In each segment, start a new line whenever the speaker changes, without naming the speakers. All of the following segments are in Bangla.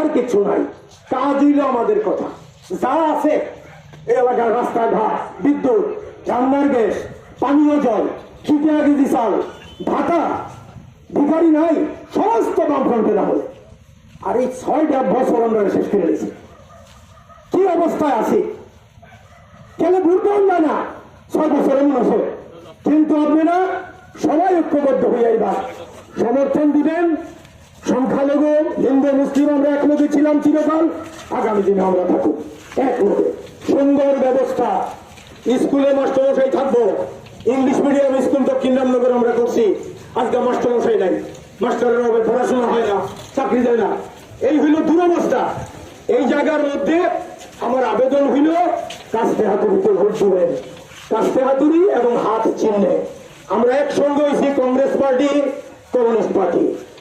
আর কিছু নাই। কাজ হইল আমাদের কথা। যা আছে এলাকার রাস্তাঘাট, বিদ্যুৎ রান্নার গ্যাস, পানীয় জল খিটিয়া কেজি চাল, ভাতা, ভিখারি নাই, সমস্ত বামফ্রন্টের আমলে আর এই ছয়টা বছর আমরা শেষ করে দিয়েছি। কি অবস্থায় আছি? কেন ভুলটাও যায় না ছয় বছরের মানুষ। কিন্তু আপনারা সবাই ঐক্যবদ্ধ হয়ে এবার সমর্থন দিবেন সংখ্যালঘু হিন্দু মুসলিম আমরা একমতে ছিলাম চিরকাল। আগামী দিনে আমরা থাকুক একমতে সুন্দর ব্যবস্থা। স্কুলে মাস্টারমশাই থাকব। ইংলিশ মিডিয়াম স্কুল দক্ষিণ রামনগর আমরা করছি। আজকে মাস্টারমশাই নাই। মাস্টারের অভাবে পড়াশোনা হয় না, চাকরি দেয় না। এই হইল দুরবস্থা। এই জায়গার মধ্যে আমার আবেদন হইল কাস্তে হাতুড়িতে ভোট দিবেন। কাস্তে হাতুড়ি এবং হাত চিহ্নে। আমরা একসঙ্গে হয়েছি কংগ্রেস পার্টি, কমিউনিস্ট পার্টি।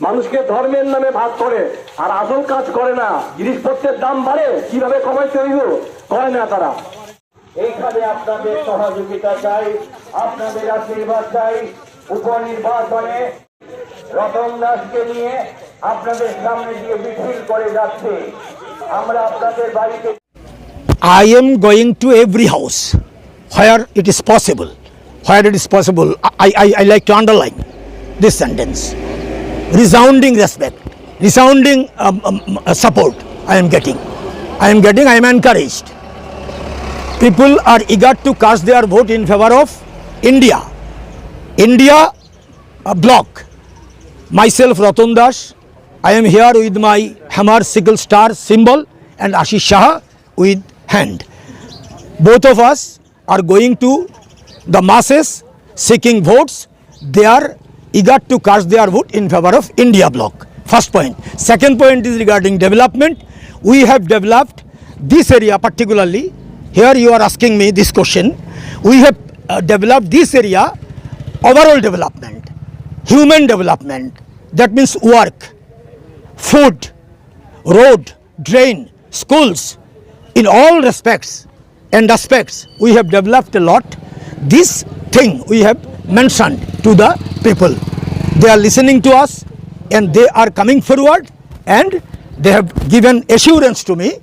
মানুষকে ধর্মের নামে ভাগ করে আর আসল কাজ করে না জিনিসপত্রের দাম বাড়ে কীভাবে কমাইতে হইব করে না তারা এইখানে আপনাদের সহযোগিতা চাই আপনাদের আশীর্বাদ চাই উপনির্বাচনে রতন দাসকে নিয়ে আপনাদের সামনে দিয়ে মিছিল করে যাচ্ছে আমরা আপনাদের বাড়িতে
I am going to every house where it is possible. Where it is possible, I, I, I like to underline this sentence. Resounding respect, resounding um, um, uh, support I am getting. I am getting, I am encouraged. People are eager to cast their vote in favor of India. India uh, block. Myself, Ratan Das, I am here with my hammer sickle star symbol and Ashish Shah with hand. Both of us are going to the masses seeking votes. They are eager to cast their vote in favor of India bloc. First point. Second point is regarding development. We have developed this area particularly. Here you are asking me this question. We have uh, developed this area overall development, human development. That means work, food, road, drain, schools, in all respects and aspects, we have developed a lot. This thing we have mentioned to the people. They are listening to us and they are coming forward and they have given assurance to me.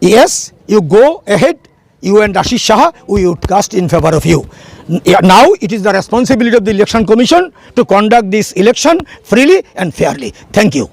Yes, you go ahead, you and Ashish Shah, we would cast in favor of you. Now it is the responsibility of the election commission to conduct this election freely and fairly. Thank you.